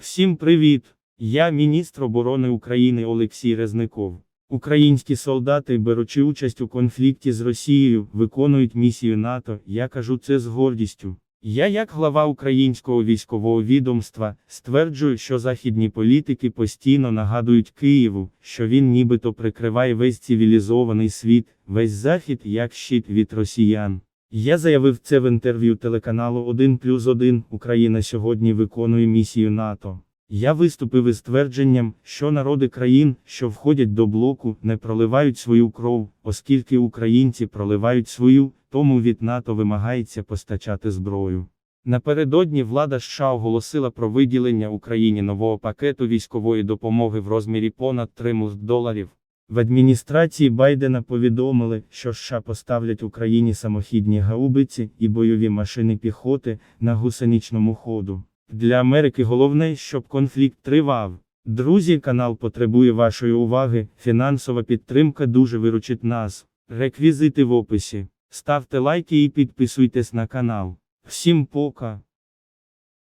Всім привіт! Я міністр оборони України Олексій Резников. Українські солдати, беручи участь у конфлікті з Росією, виконують місію НАТО. Я кажу це з гордістю. Я, як глава українського військового відомства, стверджую, що західні політики постійно нагадують Києву, що він нібито прикриває весь цивілізований світ, весь захід як щит від росіян. Я заявив це в інтерв'ю телеканалу 1 плюс 1 Україна сьогодні виконує місію НАТО. Я виступив із твердженням, що народи країн, що входять до блоку, не проливають свою кров, оскільки українці проливають свою, тому від НАТО вимагається постачати зброю. Напередодні влада США оголосила про виділення Україні нового пакету військової допомоги в розмірі понад 3 мільярди доларів. В адміністрації Байдена повідомили, що США поставлять Україні самохідні гаубиці і бойові машини піхоти на гусеничному ходу. Для Америки головне, щоб конфлікт тривав. Друзі, канал потребує вашої уваги. Фінансова підтримка дуже виручить нас. Реквізити в описі. Ставте лайки і підписуйтесь на канал. Всім пока.